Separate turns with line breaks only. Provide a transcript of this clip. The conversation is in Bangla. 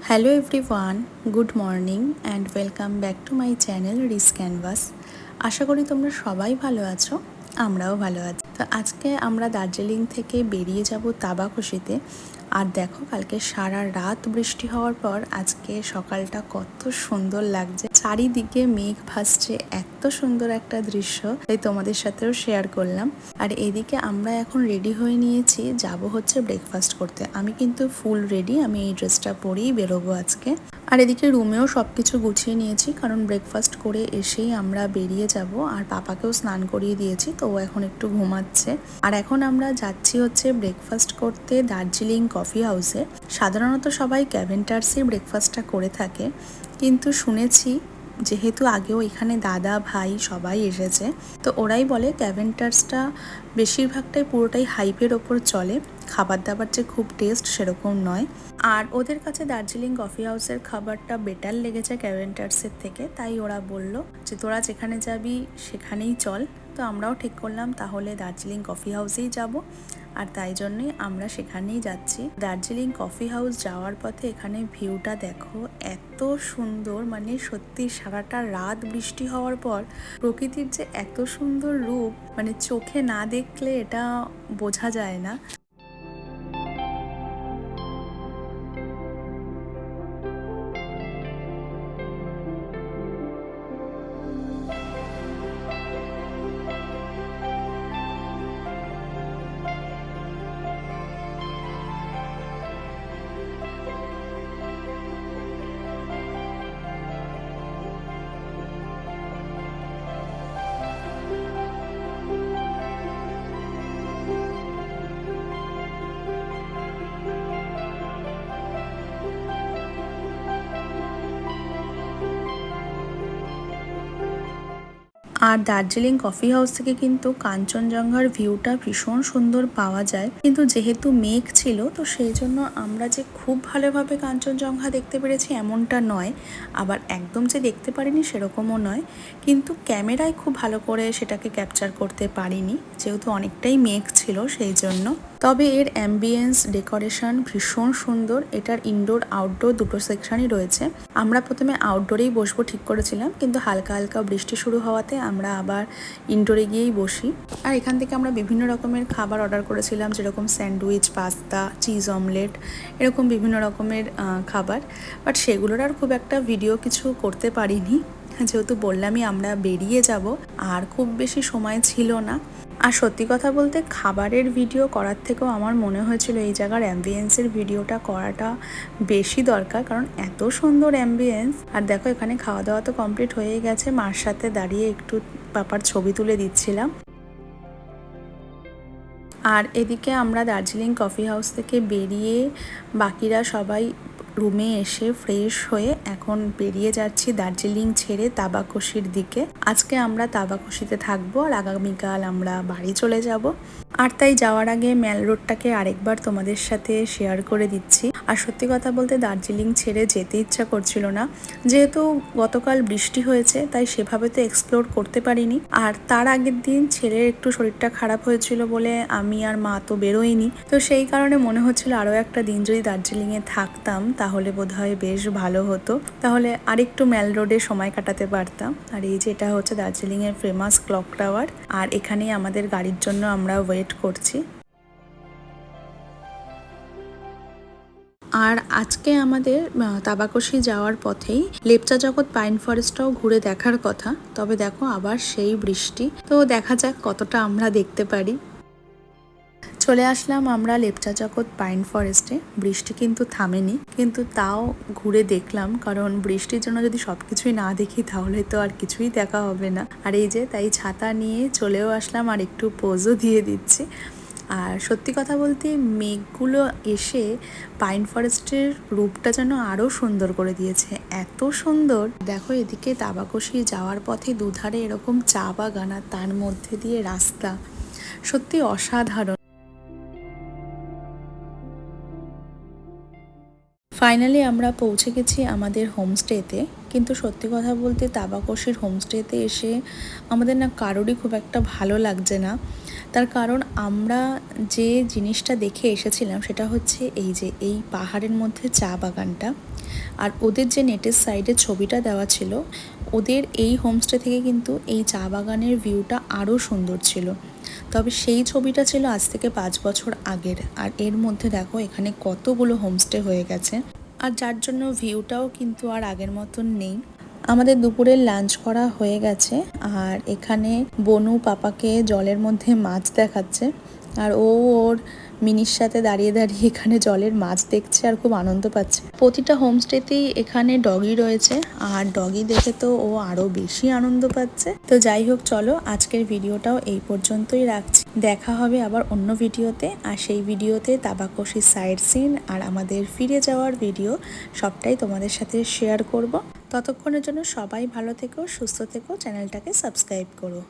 Hello everyone good morning and welcome back to my channel Rees canvas আশা করি তোমরা সবাই ভালো আছো, আমরাও ভালো আছি। তো আজকে আমরা দার্জিলিং থেকে বেরিয়ে যাব তাবাকুশিতে আর দেখো, কালকে সারা রাত বৃষ্টি হওয়ার পর আজকে সকালটা কত সুন্দর লাগছে। চারিদিকে মেঘ ভাসছে, এত সুন্দর একটা দৃশ্য। তাই তোমাদের সাথেও শেয়ার করলাম। আর এদিকে আমরা এখন রেডি হয়ে নিয়েছি, যাব হচ্ছে ব্রেকফাস্ট করতে। আমি কিন্তু ফুল রেডি আমি এই ড্রেসটা পরেই বেরোবো আজকে। আর এদিকে রুমেও সব কিছু গুছিয়ে নিয়েছি, কারণ ব্রেকফাস্ট করে এসেই আমরা বেরিয়ে যাব। আর পাপাকেও স্নান করিয়ে দিয়েছি, তো ও এখন একটু ঘুমাচ্ছে। আর এখন আমরা যাচ্ছি হচ্ছে ব্রেকফাস্ট করতে দার্জিলিং কফি হাউসে সাধারণত সবাই ক্যাভেন্টার্সই ব্রেকফাস্টটা করে থাকে, কিন্তু শুনেছি যেহেতু আগেও এখানে দাদা, ভাই সবাই এসেছে, তো ওরাই বলে ক্যাভেন্টার্সটা বেশিরভাগটাই পুরোটাই হাইপের ওপর চলে। খাবার দাবার যে খুব টেস্ট সেরকম নয়। আর ওদের কাছে দার্জিলিং কফি হাউসের খাবারটা বেটার লেগেছে ক্যাভেন্টার্সের থেকে, তাই ওরা বলল যে, তোরা যেখানে যাবি সেখানেই চল। তো আমরাও ঠিক করলাম, তাহলে দার্জিলিং কফি হাউসেই যাব। আর তাই জন্যই আমরা সেখানেই যাচ্ছি। দার্জিলিং কফি হাউস যাওয়ার পথে এখানে ভিউটা দেখো, এত সুন্দর মানে সত্যি সারাটা রাত বৃষ্টি হওয়ার পর প্রকৃতির যে এত সুন্দর রূপ মানে চোখে না দেখলে এটা বোঝা যায় না। আর দার্জিলিং কফি হাউস থেকে কিন্তু কাঞ্চনজঙ্ঘার ভিউটা ভীষণ সুন্দর পাওয়া যায়। কিন্তু যেহেতু মেঘ ছিল, তো সেই জন্য আমরা যে খুব ভালোভাবে কাঞ্চনজঙ্ঘা দেখতে পেরেছি এমনটা নয়। আবার একদম যে দেখতে পারিনি সেরকমও নয়। কিন্তু ক্যামেরায় খুব ভালো করে সেটাকে ক্যাপচার করতে পারিনি, যেহেতু অনেকটাই মেঘ ছিল সেই জন্য। তবে এর অ্যাম্বিয়েন্স ডেকোরেশন ভীষণ সুন্দর। এটার ইনডোর আউটডোর দুটো সেকশনই রয়েছে। আমরা প্রথমে আউটডোরেই বসবো ঠিক করেছিলাম, কিন্তু হালকা হালকা বৃষ্টি শুরু হওয়াতে আমরা আবার ইনডোরে গিয়েই বসি। আর এখান থেকে আমরা বিভিন্ন রকমের খাবার অর্ডার করেছিলাম, যেরকম স্যান্ডউইচ পাস্তা চিজ অমলেট এরকম বিভিন্ন রকমের খাবার। বাট সেগুলোর আর খুব একটা ভিডিও কিছু করতে পারিনি। যেহেতু বললামই আমরা বেরিয়ে যাব, আর খুব বেশি সময় ছিল না। আর সত্যি কথা বলতে খাবারের ভিডিও করার থেকেও আমার মনে হয়েছিল এই জায়গার অ্যাম্বিয়েন্সের ভিডিওটা করাটা বেশি দরকার, কারণ এত সুন্দর অ্যাম্বিয়েন্স আর দেখো, এখানে খাওয়া দাওয়া তো কমপ্লিট হয়ে গেছে। মার সাথে দাঁড়িয়ে একটু পাপার ছবি তুলে দিচ্ছিলাম। আর এদিকে আমরা দার্জিলিং কফি হাউস থেকে বেরিয়ে বাকিরা সবাই রুমে এসে ফ্রেশ হয়ে এখন বেরিয়ে যাচ্ছি দার্জিলিং ছেড়ে তাবাকশির দিকে। আজকে আমরা তাবাকশিতে থাকব আর আগামীকাল আমরা বাড়ি চলে যাব। আর তাই যাওয়ার আগে ম্যাল রোডটাকে আরেকবার তোমাদের সাথে শেয়ার করে দিচ্ছি। আর সত্যি কথা বলতে দার্জিলিং ছেড়ে যেতে ইচ্ছা করছিল না। যেহেতু গতকাল বৃষ্টি হয়েছে, তাই সেভাবে তো এক্সপ্লোর করতে পারিনি। আর তার আগের দিন ছেলের একটু শরীরটা খারাপ হয়েছিল বলে আমি আর মা তো বেরোইনি তো সেই কারণে মনে হচ্ছিল আরও একটা দিন যদি দার্জিলিংয়ে থাকতাম, তাহলে বোধহয় বেশ ভালো হতো। তাহলে আরেকটু ম্যাল রোডে সময় কাটাতে পারতাম। আর এই যে এটা হচ্ছে দার্জিলিংয়ের ফেমাস ক্লক টাওয়ার আর এখানেই আমাদের গাড়ির জন্য আমরা ওয়েট করছি। আর আজকে আমাদের তাবাকশি যাওয়ার পথেই লেপচা জগৎ পাইন ফরেস্টটাও ঘুরে দেখার কথা, তবে দেখো আবার সেই বৃষ্টি। তো দেখা যাক কতটা আমরা দেখতে পারি। চলে আসলাম আমরা লেপচা জগৎ পাইন ফরেস্টে। বৃষ্টি কিন্তু থামেনি, কিন্তু তাও ঘুরে দেখলাম, কারণ বৃষ্টির জন্য যদি সব কিছুই না দেখি তাহলে তো আর কিছুই দেখা হবে না। আর এই যে, তাই ছাতা নিয়ে চলেও আসলাম আর একটু পোজও দিয়ে দিচ্ছি। আর সত্যি কথা বলতে মেঘগুলো এসে পাইন ফরেস্টের রূপটা যেন আরও সুন্দর করে দিয়েছে। এত সুন্দর! দেখো, এদিকে তাবাকশি যাওয়ার পথে দুধারে এরকম চা বাগান আর তার মধ্যে দিয়ে রাস্তা। সত্যি অসাধারণ। ফাইনালি আমরা পৌঁছে গেছি আমাদের হোমস্টেতে কিন্তু সত্যি কথা বলতে তাবাকশির হোমস্টেতে এসে আমাদের না কারোরই খুব একটা ভালো লাগছে না। তার কারণ আমরা যে জিনিসটা দেখে এসেছিলাম সেটা হচ্ছে এই যে এই পাহাড়ের মধ্যে চা বাগানটা। আর ওদের যে নেটের সাইডে ছবিটা দেওয়া ছিল, ওদের এই হোমস্টে থেকে কিন্তু এই চা বাগানের ভিউটা আরও সুন্দর ছিল। তবে সেই ছবিটা ছিল আজ থেকে পাঁচ বছর আগের। আর এর মধ্যে দেখো এখানে কতগুলো হোমস্টে হয়ে গেছে। আর যার জন্য ভিউটাও কিন্তু আর আগের মতন নেই। আমাদের দুপুরের লাঞ্চ করা হয়ে গেছে। আর এখানে বনু পাপাকে জলের মধ্যে মাছ দেখাচ্ছে। আর ও ওর মিনির সাথে দাঁড়িয়ে দাঁড়িয়ে এখানে জলের মাছ দেখছে আর খুব আনন্দ পাচ্ছে। প্রতিটা হোমস্টেতেই এখানে ডগি রয়েছে। আর ডগি দেখে তো ও আরও বেশি আনন্দ পাচ্ছে। তো যাই হোক, চলো আজকের ভিডিওটাও এই পর্যন্তই রাখছি। দেখা হবে আবার অন্য ভিডিওতে। আর সেই ভিডিওতে তাবাকশি সাইড সিন আর আমাদের ফিরে যাওয়ার ভিডিও সবটাই তোমাদের সাথে শেয়ার করব। ততক্ষণের জন্য সবাই ভালো থেকো সুস্থ থেকো চ্যানেলটাকে সাবস্ক্রাইব করো।